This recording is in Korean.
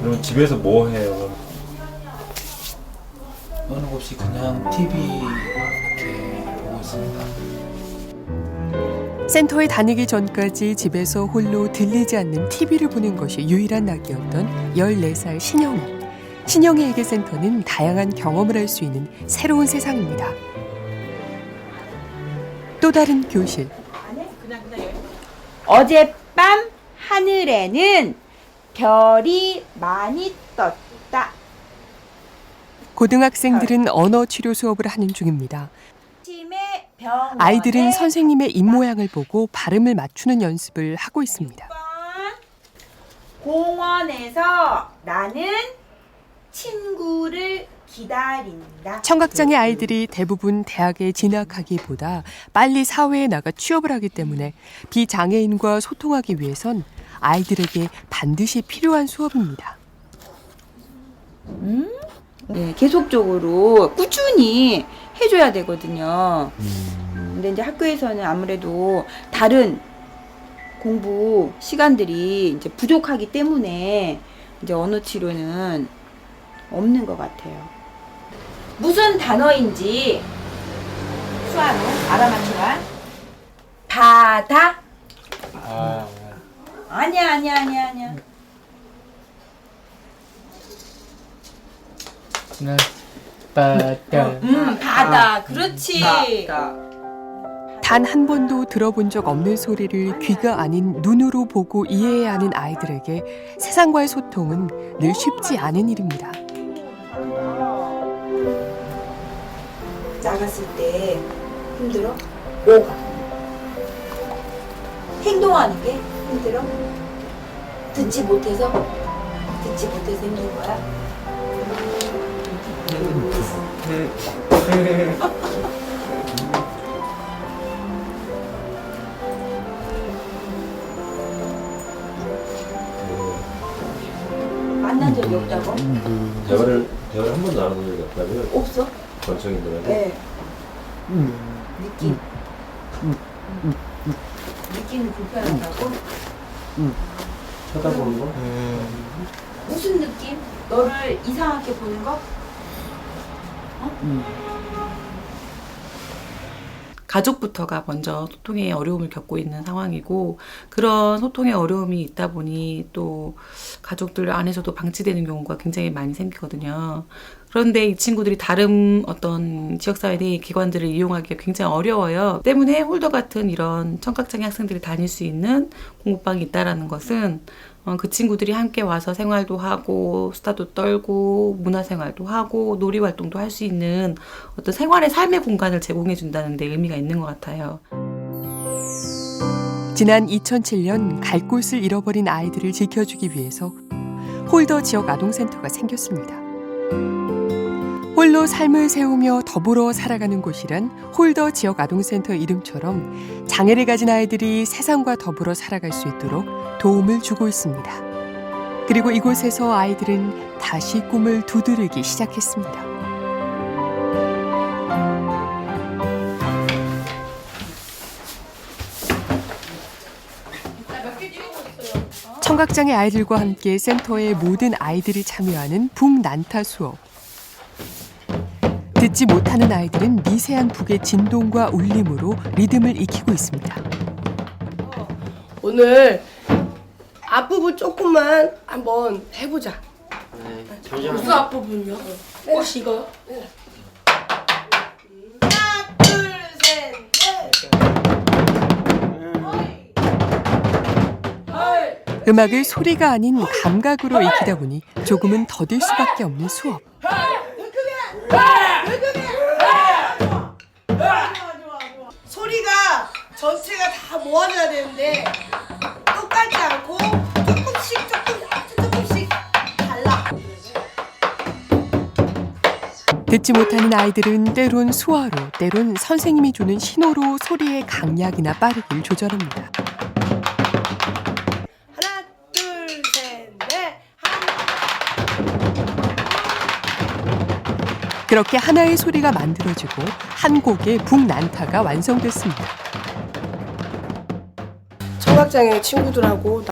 그럼 집에서 뭐 해요? 어느 없이 그냥 TV 이렇게 보고 있습니다. 센터에 다니기 전까지 집에서 홀로 들리지 않는 TV를 보는 것이 유일한 낙이었던 14살 신영이. 신영이에게 센터는 다양한 경험을 할 수 있는 새로운 세상입니다. 또 다른 교실. 어젯밤 하늘에는 별이 많이 떴다. 고등학생들은 언어 치료 수업을 하는 중입니다. 아침에 병원에 아이들은 선생님의 입모양을 보고 발음을 맞추는 연습을 하고 있습니다. 공원에서 나는 친구를 기다린다. 청각장애 아이들이 대부분 대학에 진학하기보다 빨리 사회에 나가 취업을 하기 때문에 비장애인과 소통하기 위해선 아이들에게 반드시 필요한 수업입니다. 네, 계속적으로 꾸준히 해줘야 되거든요. 근데 이제 학교에서는 아무래도 다른 공부 시간들이 이제 부족하기 때문에 이제 언어 치료는 없는 것 같아요. 무슨 단어인지 수아로 알아맞히라. 바다? 아, 아니야, 아니야, 아니야, 아니야. 네. 바다. 음, 바다. 그렇지. 단 한 번도 들어본 적 없는 소리를 귀가 아닌 눈으로 보고 이해해야 하는 아이들에게 세상과의 소통은 늘 쉽지 않은 일입니다. 나갔을 때 힘들어? 뭐가? 행동하는 게 힘들어? 듣지 못해서? 듣지 못해서 힘든 거야? 만난 적이 없다고? 대화를 대화를 한 번도 안 해본 적이 없다면 없어? 전성인들한테 네. 느낌. 느낌이 불편하다고? 쳐다보는 거? 무슨 느낌? 너를 이상하게 보는 거? 가족부터가 먼저 소통에 어려움을 겪고 있는 상황이고 그런 소통에 어려움이 있다 보니 또 가족들 안에서도 방치되는 경우가 굉장히 많이 생기거든요. 그런데 이 친구들이 다른 어떤 지역사회 내 기관들을 이용하기가 굉장히 어려워요. 때문에 홀더 같은 이런 청각장애 학생들이 다닐 수 있는 공부방이 있다라는 것은 어, 그 친구들이 함께 와서 생활도 하고 수다도 떨고 문화생활도 하고 놀이 활동도 할 수 있는 어떤 생활의 삶의 공간을 제공해 준다는 데 의미가 있는 것 같아요. 지난 2007년 갈 곳을 잃어버린 아이들을 지켜주기 위해서 홀더 지역 아동센터가 생겼습니다. 홀로 삶을 세우며 더불어 살아가는 곳이란 홀더 지역 아동센터 이름처럼 장애를 가진 아이들이 세상과 더불어 살아갈 수 있도록 도움을 주고 있습니다. 그리고 이곳에서 아이들은 다시 꿈을 두드리기 시작했습니다. 청각장애 아이들과 함께 센터의 모든 아이들이 참여하는 북난타 수업. 듣지 못하는 아이들은 미세한 북의 진동과 울림으로 리듬을 익히고 있습니다. 오늘 앞부분 조금만 한번 해보자. 무슨 앞부분요? 혹시 이거? 하나, 둘, 셋, 넷. 음악을 소리가 아닌 감각으로 익히다 보니 조금은 더딜 수밖에 없는 수업. 듣지 못하는 아이들은 때론 수화로, 때론 선생님이 주는 신호로 소리의 강약이나 빠르기를 조절합니다. 하나, 둘, 셋, 넷. 그렇게 하나의 소리가 만들어지고 한 곡의 북난타가 완성됐습니다. 청각장애 친구들하고